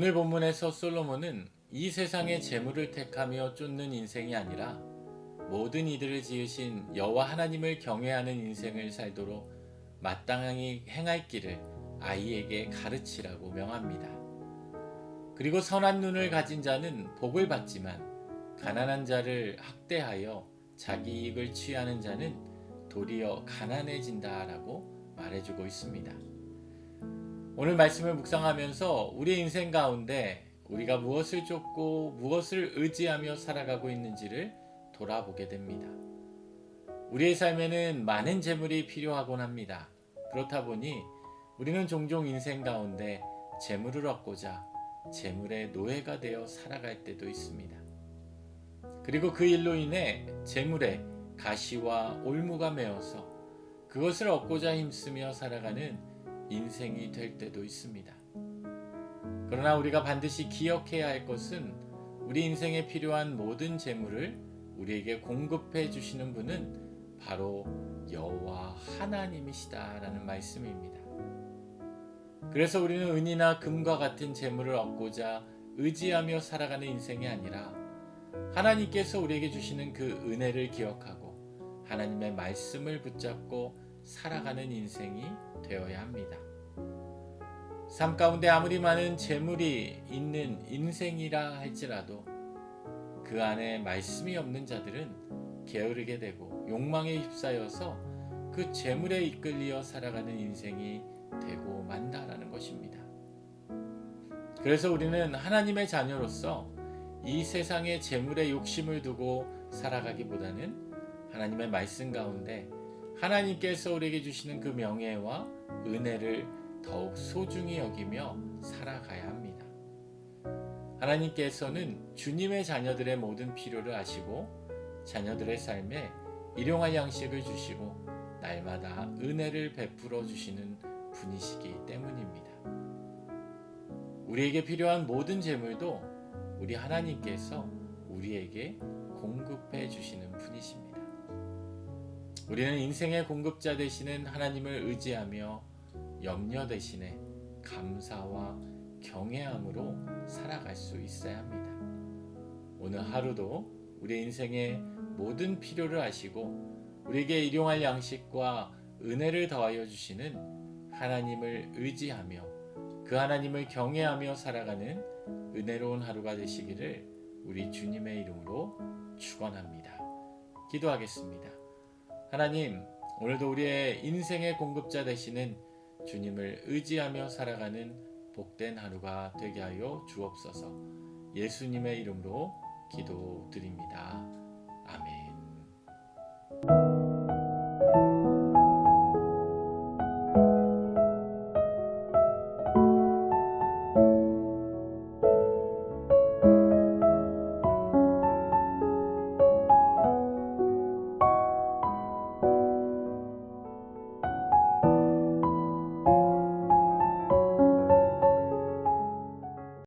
오늘 본문에서 솔로몬은 이 세상의 재물을 택하며 쫓는 인생이 아니라 모든 이들을 지으신 여호와 하나님을 경외하는 인생을 살도록 마땅히 행할 길을 아이에게 가르치라고 명합니다. 그리고 선한 눈을 가진 자는 복을 받지만 가난한 자를 학대하여 자기 이익을 취하는 자는 도리어 가난해진다라고 말해주고 있습니다. 오늘 말씀을 묵상하면서 우리 인생 가운데 우리가 무엇을 쫓고 무엇을 의지하며 살아가고 있는지를 돌아보게 됩니다. 우리의 삶에는 많은 재물이 필요하곤 합니다. 그렇다 보니 우리는 종종 인생 가운데 재물을 얻고자 재물의 노예가 되어 살아갈 때도 있습니다. 그리고 그 일로 인해 재물에 가시와 올무가 메어서 그것을 얻고자 힘쓰며 살아가는 인생이 될 때도 있습니다. 그러나 우리가 반드시 기억해야 할 것은 우리 인생에 필요한 모든 재물을 우리에게 공급해 주시는 분은 바로 여호와 하나님이시다라는 말씀입니다. 그래서 우리는 은이나 금과 같은 재물을 얻고자 의지하며 살아가는 인생이 아니라 하나님께서 우리에게 주시는 그 은혜를 기억하고 하나님의 말씀을 붙잡고 살아가는 인생이 되어야 합니다. 삶 가운데 아무리 많은 재물이 있는 인생이라 할지라도 그 안에 말씀이 없는 자들은 게으르게 되고 욕망에 휩싸여서 그 재물에 이끌리어 살아가는 인생이 되고 만다라는 것입니다. 그래서 우리는 하나님의 자녀로서 이 세상의 재물에 욕심을 두고 살아가기보다는 하나님의 말씀 가운데 하나님께서 우리에게 주시는 그 명예와 은혜를 더욱 소중히 여기며 살아가야 합니다. 하나님께서는 주님의 자녀들의 모든 필요를 아시고 자녀들의 삶에 일용할 양식을 주시고 날마다 은혜를 베풀어 주시는 분이시기 때문입니다. 우리에게 필요한 모든 재물도 우리 하나님께서 우리에게 공급해 주시는 분이십니다. 우리는 인생의 공급자 되시는 하나님을 의지하며 염려 대신에 감사와 경외함으로 살아갈 수 있어야 합니다. 오늘 하루도 우리 인생의 모든 필요를 아시고 우리에게 일용할 양식과 은혜를 더하여 주시는 하나님을 의지하며 그 하나님을 경외하며 살아가는 은혜로운 하루가 되시기를 우리 주님의 이름으로 축원합니다. 기도하겠습니다. 하나님, 오늘도 우리의 인생의 공급자 되시는 주님을 의지하며 살아가는 복된 하루가 되게 하여 주옵소서. 예수님의 이름으로 기도드립니다. 아멘.